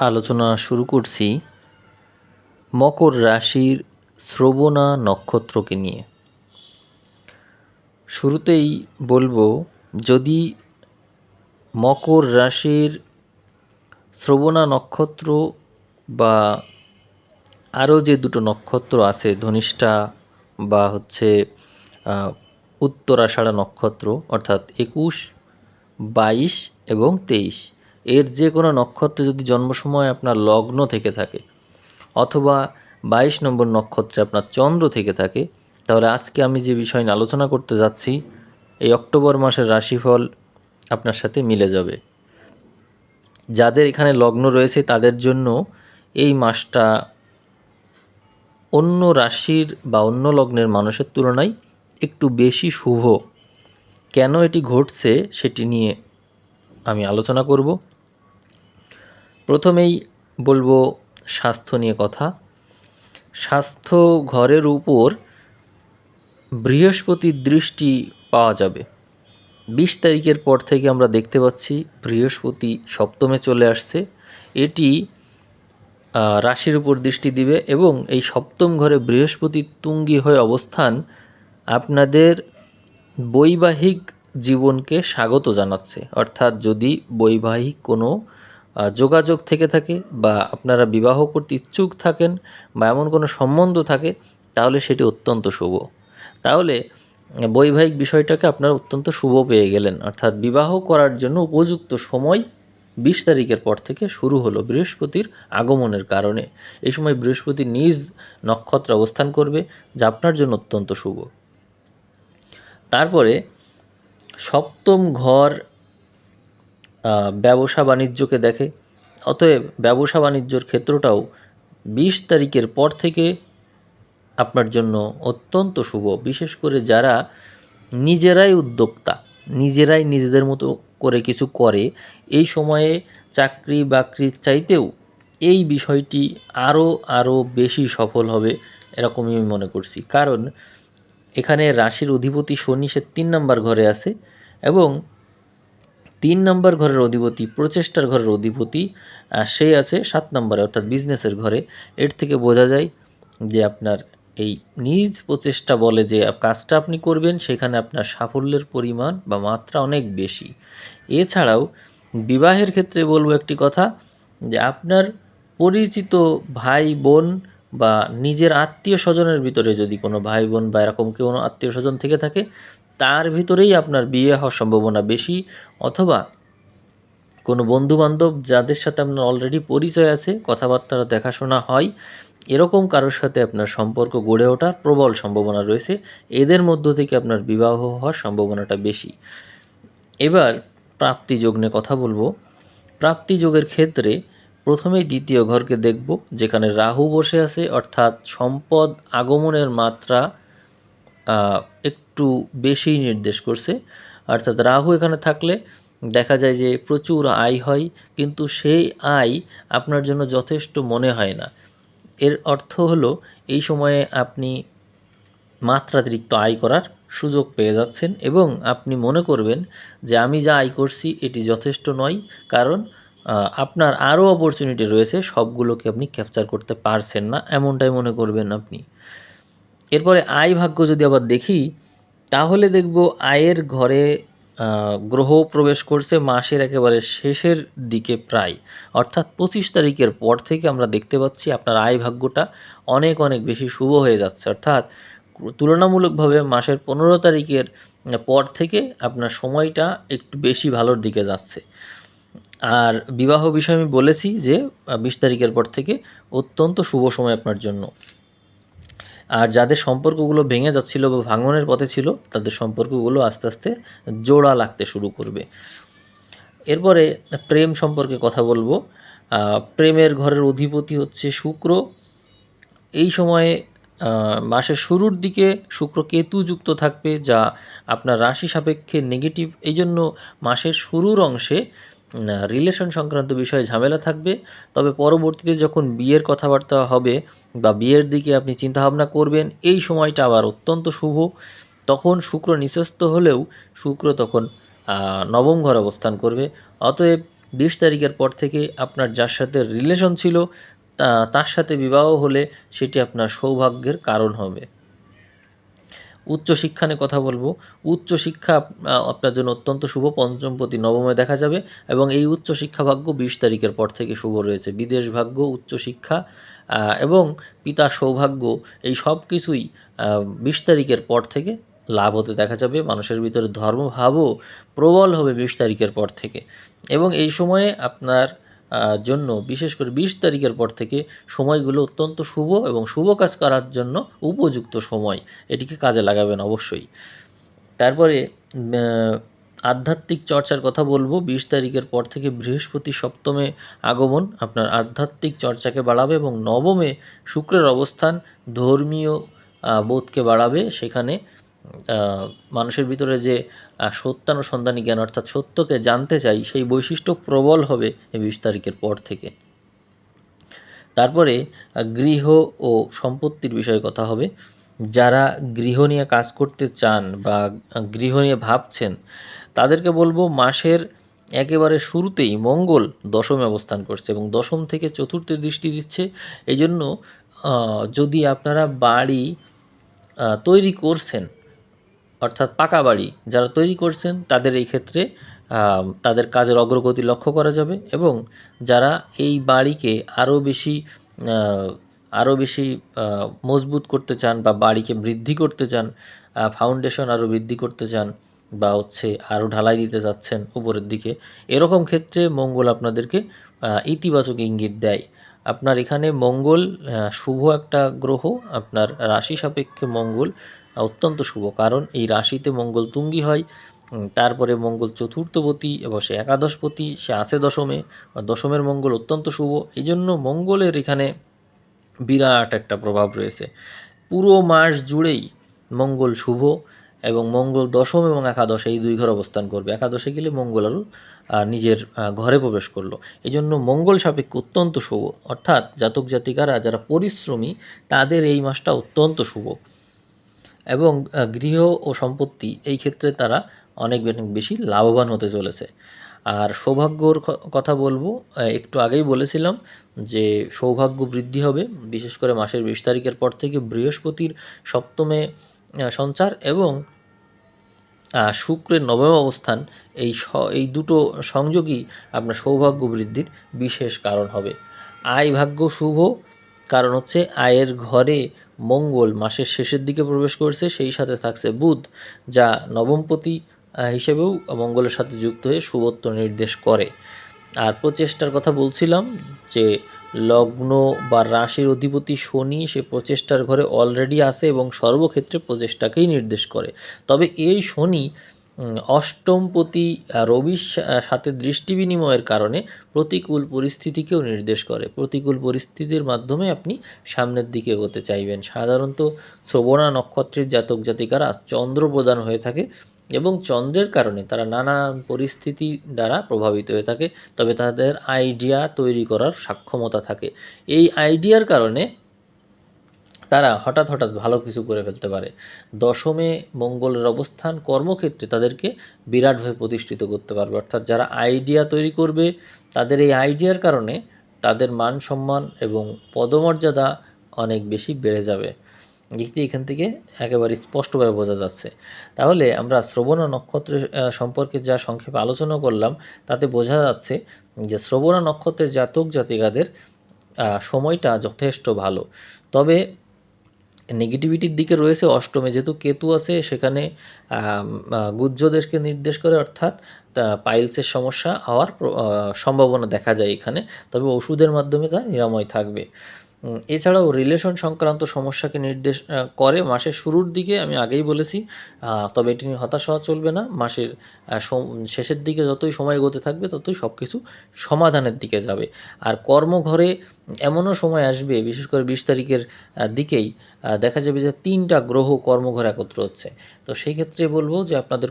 আলোচনা শুরু করছি মকর রাশির শ্রবণা নক্ষত্রকে নিয়ে। শুরুতেই বলব, যদি মকর রাশির শ্রবণা নক্ষত্র বা আরও যে দুটো নক্ষত্র আছে, ধনিষ্ঠা বা হচ্ছে উত্তরাষাঢ়া নক্ষত্র, অর্থাৎ একুশ, বাইশ এবং তেইশ এর যে কোনো নক্ষত্রে যদি জন্ম সময় আপনার লগ্ন থেকে থাকে অথবা বাইশ নম্বর নক্ষত্রে আপনার চন্দ্র থেকে থাকে, তাহলে আজকে আমি যে বিষয় নিয়ে আলোচনা করতে যাচ্ছি, এই অক্টোবর মাসের রাশিফল আপনার সাথে মিলে যাবে। যাদের এখানে লগ্ন রয়েছে তাদের জন্য এই মাসটা অন্য রাশির বা অন্য লগ্নের মানুষের তুলনায় একটু বেশি শুভ। কেন এটি ঘটছে সেটি নিয়ে আমি আলোচনা করব। প্রথমেই বলব স্বাস্থ্য নিয়ে কথা। স্বাস্থ্য ঘরের উপর বৃহস্পতির দৃষ্টি পাওয়া যাবে। বিশ তারিখের পর থেকে আমরা দেখতে পাচ্ছি বৃহস্পতি সপ্তমে চলে আসছে। এটি রাশির উপর দৃষ্টি দিবে এবং এই সপ্তম ঘরে বৃহস্পতি তুঙ্গি হয়ে অবস্থান আপনাদের বৈবাহিক জীবনকে স্বাগত জানাচ্ছে। অর্থাৎ যদি বৈবাহিক কোনো যোগাযোগ থেকে থাকে বা আপনারা বিবাহ করতে ইচ্ছুক থাকেন বা এমন কোনো সম্বন্ধ থাকে, তাহলে সেটি অত্যন্ত শুভ। তাহলে বৈবাহিক বিষয়টাকে আপনারা অত্যন্ত শুভ পেয়ে গেলেন। অর্থাৎ বিবাহ করার জন্য উপযুক্ত সময় বিশ তারিখের পর থেকে শুরু হলো বৃহস্পতির আগমনের কারণে। এই সময় বৃহস্পতি নিজ নক্ষত্র অবস্থান করবে, যা আপনার জন্য অত্যন্ত শুভ। তারপরে সপ্তম ঘর ব্যবসা বাণিজ্যকে দেখে। অতএব ব্যবসা বাণিজ্যর ক্ষেত্রটাও বিশ তারিখের পর থেকে আপনার জন্য অত্যন্ত শুভ, বিশেষ করে যারা নিজেরাই উদ্যোক্তা, নিজেরাই নিজেদের মতো করে কিছু করে, এই সময়ে চাকরি বাকরির চাইতেও এই বিষয়টি আরও আরও বেশি সফল হবে এরকমই আমি মনে করছি। কারণ এখানে রাশির অধিপতি শনি সে তিন নম্বর ঘরে আছে এবং নম্বর ঘরের অধিপতি, প্রচেষ্টার ঘরের অধিপতি সে আছে সাত নম্বরে, অর্থাৎ বিজনেসের ঘরে। এর থেকে বোঝা যায় যে আপনার এই নিজ প্রচেষ্টা বলে যে কাজটা আপনি করবেন, সেখানে আপনার সাফল্যের পরিমাণ বা মাত্রা অনেক বেশি। এছাড়াও বিবাহের ক্ষেত্রে বলব একটি কথা যে আপনার পরিচিত ভাই, বোন বা নিজের আত্মীয় স্বজনের ভিতরে যদি কোনো ভাই, বোন বা এরকম কোনো আত্মীয় স্বজন থেকে থাকে, তার ভিতরেই আপনার বিয়ে হওয়ার সম্ভাবনা বেশি। অথবা কোনো বন্ধুবান্ধব যাদের সাথে আপনার অলরেডি পরিচয় আছে কথাবার্তা দেখাশোনা হয়, এরকম কারোর সাথে আপনার সম্পর্ক গড়ে ওঠার প্রবল সম্ভাবনা রয়েছে। এদের মধ্য থেকে আপনার বিবাহ হওয়ার সম্ভাবনাটা বেশি। এবার প্রাপ্তি যোগ নিয়ে কথা বলব। প্রাপ্তি যোগের ক্ষেত্রে প্রথমেই দ্বিতীয় ঘরকে দেখব, যেখানে রাহু বসে আছে, অর্থাৎ সম্পদ আগমনের মাত্রা একটু বেশি নির্দেশ করছে। অর্থাৎ রাহু এখানে থাকলে দেখা যায় যে প্রচুর আয় হয়, কিন্তু সেই আয় আপনার জন্য যথেষ্ট মনে হয় না। এর অর্থ হলো এই সময়ে আপনি মাত্রাতিরিক্ত আয় করার সুযোগ পেয়ে যাচ্ছেন এবং আপনি মনে করবেন যে আমি যা আয় করছি এটি যথেষ্ট নয়, কারণ আপনার আরও অপরচুনিটি রয়েছে, সবগুলোকে আপনি ক্যাপচার করতে পারছেন না, এমনটাই মনে করবেন আপনি। এরপরে আয় ভাগ্য যদি আবার দেখি তাহলে দেখব আয়ের ঘরে গ্রহ প্রবেশ করছে মাসের একেবারে শেষের দিকে প্রায়। অর্থাৎ পঁচিশ তারিখের পর থেকে আমরা দেখতে পাচ্ছি আপনার আয় ভাগ্যটা অনেক অনেক বেশি শুভ হয়ে যাচ্ছে। অর্থাৎ তুলনামূলকভাবে মাসের পনেরো তারিখের পর থেকে আপনার সময়টা একটু বেশি ভালোর দিকে যাচ্ছে। আর বিবাহ বিষয়ে আমি বলেছি যে, বিশ তারিখের পর থেকে অত্যন্ত শুভ সময় আপনার জন্য। আর যাদের সম্পর্কগুলো ভেঙে যাচ্ছিল বা ভাঙনের পথে ছিল, তাদের সম্পর্কগুলো আস্তে আস্তে জোড়া লাগতে শুরু করবে। এরপরে প্রেম সম্পর্কে কথা বলব। প্রেমের ঘরের অধিপতি হচ্ছে শুক্র। এই সময়ে মাসের শুরুর দিকে শুক্র কেতু যুক্ত থাকবে, যা আপনার রাশি সাপেক্ষে নেগেটিভ এই জন্য মাসের শুরুর অংশে রিলেশন সংক্রান্ত বিষয়ে ঝামেলা থাকবে। তবে পরবর্তীতে যখন বিয়ের কথাবার্তা হবে বা বিয়ের দিকে আপনি চিন্তাভাবনা করবেন, এই সময়টা আবার অত্যন্ত শুভ। তখন শুক্র নিঃস্ত হলেও শুক্র তখন নবম ঘর অবস্থান করবে। অতএব বিশ তারিখের পর থেকে আপনার যার সাথে রিলেশন ছিল তার সাথে বিবাহ হলে সেটি আপনার সৌভাগ্যের কারণ হবে। উচ্চশিক্ষা নিয়ে কথা বলব। উচ্চশিক্ষা আপনার জন্য অত্যন্ত শুভ। পঞ্চমপতি নবমে দেখা যাবে এবং এই উচ্চশিক্ষা ভাগ্য বিশ তারিখের পর থেকে শুভ রয়েছে। বিদেশ ভাগ্য উচ্চশিক্ষা এবং পিতা সৌভাগ্য এই সব কিছুই বিশ তারিখের পর থেকে লাভ হতে দেখা যাবে। মানুষের ভিতরে ধর্মভাবও প্রবল হবে বিশ তারিখের পর থেকে। এবং এই সময়ে আপনার জন্য বিশেষ করে বিশ তারিখের পর থেকে সময়গুলো অত্যন্ত শুভ এবং শুভ কাজ করার জন্য উপযুক্ত সময়। এটিকে কাজে লাগাবেন অবশ্যই। তারপরে আধ্যাত্মিক চর্চার কথা বলব। বিশ তারিখের পর থেকে বৃহস্পতি সপ্তমে আগমন। আপনার আধ্যাত্মিক চর্চাকে বাড়াবে এবং নবমে শুক্রের অবস্থান ধর্মীয় বোধকে বাড়াবে। সেখানে মানুষের ভিতরে যে সত্যানুসন্ধানী জ্ঞান অর্থাৎ সত্যকে জানতে চাই, সেই বৈশিষ্ট্য প্রবল হবে বিশ তারিখের পর থেকে। তারপরে গৃহ ও সম্পত্তির বিষয়ে কথা হবে। যারা গৃহ নিয়ে কাজ করতে চান বা গৃহ নিয়ে ভাবছেন তাদেরকে বলব মাসের একেবারে শুরুতেই মঙ্গল দশমে অবস্থান করছে এবং দশম থেকে চতুর্থে দৃষ্টি দিচ্ছে। এই জন্য যদি আপনারা বাড়ি তৈরি করছেন, অর্থাৎ পাকা বাড়ি যারা তৈরি করছেন, তাদের এই ক্ষেত্রে তাদের কাজের অগ্রগতি লক্ষ্য করা যাবে এবং যারা এই বাড়িকে আরও বেশি আরও বেশি মজবুত করতে চান বা বাড়িকে বৃদ্ধি করতে চান ফাউন্ডেশন আরও বৃদ্ধি করতে চান বা হচ্ছে আরও ঢালাই দিতে যাচ্ছেন উপরের দিকে, এরকম ক্ষেত্রে মঙ্গল আপনাদেরকে ইতিবাচক ইঙ্গিত দেয়। আপনার এখানে মঙ্গল শুভ একটা গ্রহ, আপনার রাশি সাপেক্ষে মঙ্গল অত্যন্ত শুভ। কারণ এই রাশিতে মঙ্গল তুঙ্গি হয় তারপরে মঙ্গল চতুর্থপতি এবং সে একাদশপতি, সে আছে দশমে দশমের মঙ্গল অত্যন্ত শুভ। এই জন্য মঙ্গলের এখানে বিরাট একটা প্রভাব রয়েছে। পুরো মাস জুড়েই মঙ্গল শুভ এবং মঙ্গল দশম এবং একাদশে এই দুই ঘর অবস্থান করবে। একাদশে গেলে মঙ্গল আরও নিজের ঘরে প্রবেশ করল। এই জন্য মঙ্গল সাপেক্ষ অত্যন্ত শুভ। অর্থাৎ জাতক জাতিকারা যারা পরিশ্রমী, তাদের এই মাসটা অত্যন্ত শুভ। এবং গৃহ ও সম্পত্তি এই ক্ষেত্রে তারা অনেক বেশি লাভবান হতে চলেছে। আর সৌভাগ্যর কথা বলব একটু আগেই বলেছিলাম যে সৌভাগ্য বৃদ্ধি হবে। বিশেষ করে মাসের বিশ তারিখের পর থেকে বৃহস্পতির সপ্তমে সঞ্চার এবং শুক্রের নবম অবস্থান, এই এই দুটো সংযোগই আপনার সৌভাগ্য বৃদ্ধির বিশেষ কারণ হবে। আয় ভাগ্য শুভ, কারণ হচ্ছে আয়ের ঘরে মঙ্গল মাসের শেষের দিকে প্রবেশ করছে, সেই সাথে থাকছে বুধ, যা নবমপতি হিসেবেও মঙ্গলের সাথে যুক্ত হয়ে শুভত্ব নির্দেশ করে। আর প্রচেষ্টার কথা বলছিলাম যে লগ্ন বা রাশির অধিপতি শনি সে প্রচেষ্টার ঘরে অলরেডি আসে এবং সর্বক্ষেত্রে প্রচেষ্টাকেই নির্দেশ করে। তবে এই শনি অষ্টমপতি রবির সাথে দৃষ্টি বিনিময়ের কারণে প্রতিকূল পরিস্থিতিকেও নির্দেশ করে। প্রতিকূল পরিস্থিতির মাধ্যমে আপনি সামনের দিকে এগোতে চাইবেন। সাধারণত শ্রবণা নক্ষত্রের জাতক জাতিকারা চন্দ্র প্রদান হয়ে থাকে। এবং চন্দ্রের কারণে তারা নানা পরিস্থিতি দ্বারা প্রভাবিত হয়ে থাকে, তবে তাদের আইডিয়া তৈরি করার সক্ষমতা থাকে। এই আইডিয়ার কারণে তারা হঠাৎ হঠাৎ ভালো কিছু করে ফেলতে পারে। দশমে মঙ্গলের অবস্থান কর্মক্ষেত্রে তাদেরকে বিরাটভাবে প্রতিষ্ঠিত করতে পারবে। অর্থাৎ যারা আইডিয়া তৈরি করবে, তাদের এই আইডিয়ার কারণে তাদের মান সম্মান এবং পদমর্যাদা অনেক বেশি বেড়ে যাবে। যেটি এখান থেকে একেবারে স্পষ্টভাবে বোঝা যাচ্ছে। তাহলে আমরা শ্রবণা নক্ষত্রের সম্পর্কে যা সংক্ষেপে আলোচনা করলাম তাতে বোঝা যাচ্ছে যে শ্রবণা নক্ষত্রের জাতক জাতিকাদের সময়টা যথেষ্ট ভালো। তবে নেগেটিভিটির দিকে রয়েছে অষ্টমে যেহেতু কেতু আছে সেখানে আহ, নির্দেশ করে অর্থাৎ পাইলসের সমস্যা হওয়ার সম্ভাবনা দেখা যায় এখানে। তবে ওষুধের মাধ্যমে তা নিরাময় থাকবে। এছাড়াও রিলেশন সংক্রান্ত সমস্যাকে নির্দেশ করে মাসের শুরুর দিকে আমি আগেই বলেছি তবে এটি নিয়ে হতাশ হওয়া চলবে না। মাসের শেষের দিকে যতই সময় এগোতে থাকবে, ততই সব কিছু সমাধানের দিকে যাবে। আর কর্মঘরে এমনও সময় আসবে, বিশেষ করে বিশ তারিখের দিকেই দেখা যাবে যে তিনটা গ্রহ কর্মঘর একত্র হচ্ছে। তো সেই ক্ষেত্রে বলব যে আপনাদের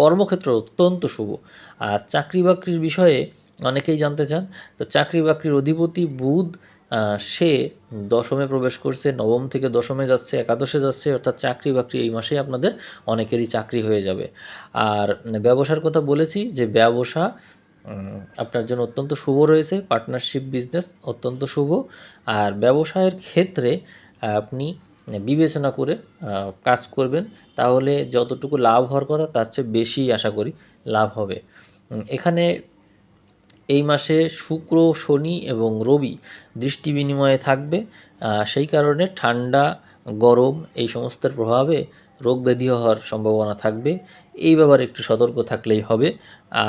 কর্মক্ষেত্র অত্যন্ত শুভ। আর চাকরি বাকরির বিষয়ে অনেকেই জানতে চান, তো চাকরি বাকরির অধিপতি বুধ সে দশমে প্রবেশ করছে, নবম থেকে দশমে যাচ্ছে, একাদশে যাচ্ছে, অর্থাৎ চাকরি বাকরি এই মাসেই আপনাদের অনেকেরই চাকরি হয়ে যাবে। আর ব্যবসার কথা বলেছি যে ব্যবসা আপনার জন্য অত্যন্ত শুভ রয়েছে পার্টনারশিপ বিজনেস অত্যন্ত শুভ। আর ব্যবসায়ের ক্ষেত্রে আপনি বিবেচনা করে কাজ করবেন, তাহলে যতটুকু লাভ হওয়ার কথা তার চেয়ে বেশি আশা করি লাভ হবে। এখানে এই মাসে শুক্র, শনি এবং রবি দৃষ্টি বিনিময়ে থাকবে। সেই কারণে ঠান্ডা, গরম এই সমস্তের প্রভাবে রোগ ব্যাধি হওয়ার সম্ভাবনা থাকবে। এই ব্যাপারে একটু সতর্ক থাকলেই হবে।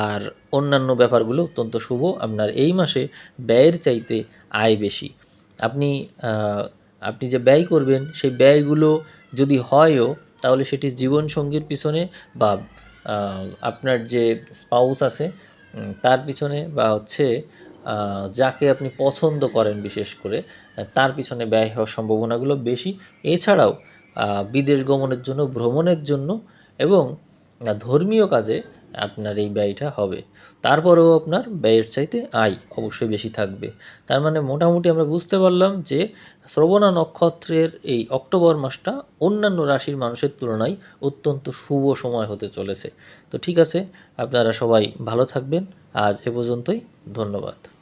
আর অন্যান্য ব্যাপারগুলো অত্যন্ত শুভ। আপনার এই মাসে ব্যয়ের চাইতে আয় বেশি। আপনি আপনি যে ব্যয় করবেন, সেই ব্যয়গুলো যদি হয়ও, তাহলে সেটি জীবনসঙ্গীর পিছনে বা আপনার যে স্পাউস আছে তার পিছনে বা হচ্ছে যাকে আপনি পছন্দ করেন বিশেষ করে তার পিছনে ব্যয় হওয়ার সম্ভাবনাগুলো বেশি। এছাড়াও বিদেশ গমনের জন্য, ভ্রমণের জন্য এবং ধর্মীয় কাজে আপনার এই ব্যয়টা হবে। তারপরেও আপনার ব্যয়ের চাইতে আয় অবশ্যই বেশি থাকবে। তার মানে মোটামুটি আমরা বুঝতে পারলাম যে শ্রবণা নক্ষত্রের এই অক্টোবর মাসটা অন্যান্য রাশির মানুষের তুলনায় অত্যন্ত শুভ সময় হতে চলেছে। তো ঠিক আছে, আপনারা সবাই ভালো থাকবেন। আজ এ পর্যন্তই, ধন্যবাদ।